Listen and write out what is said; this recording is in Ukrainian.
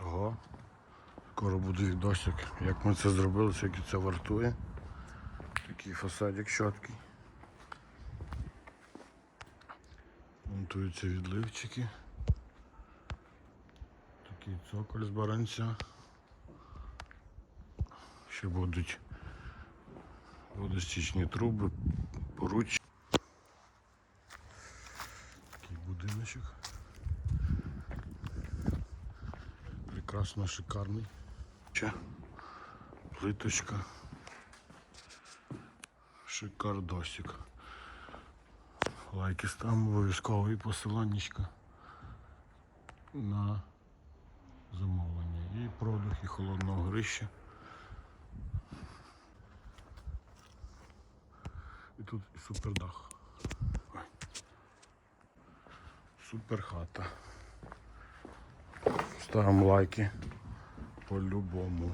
Ого. Скоро буде відосик, як ми це зробили, скільки це вартує. Такий фасадик чіткий. Монтуються відливчики. Такий цоколь з баранця. Ще будуть водостічні труби, поруч. Такий будиночок. Прекрасно шикарний. Ще плиточка. Шикардосик. Лайки ставимо обов'язково і посиланнячка на замовлення. І продух, і холодного грища. І тут супердах. Супер хата. Ставимо лайки по-любому.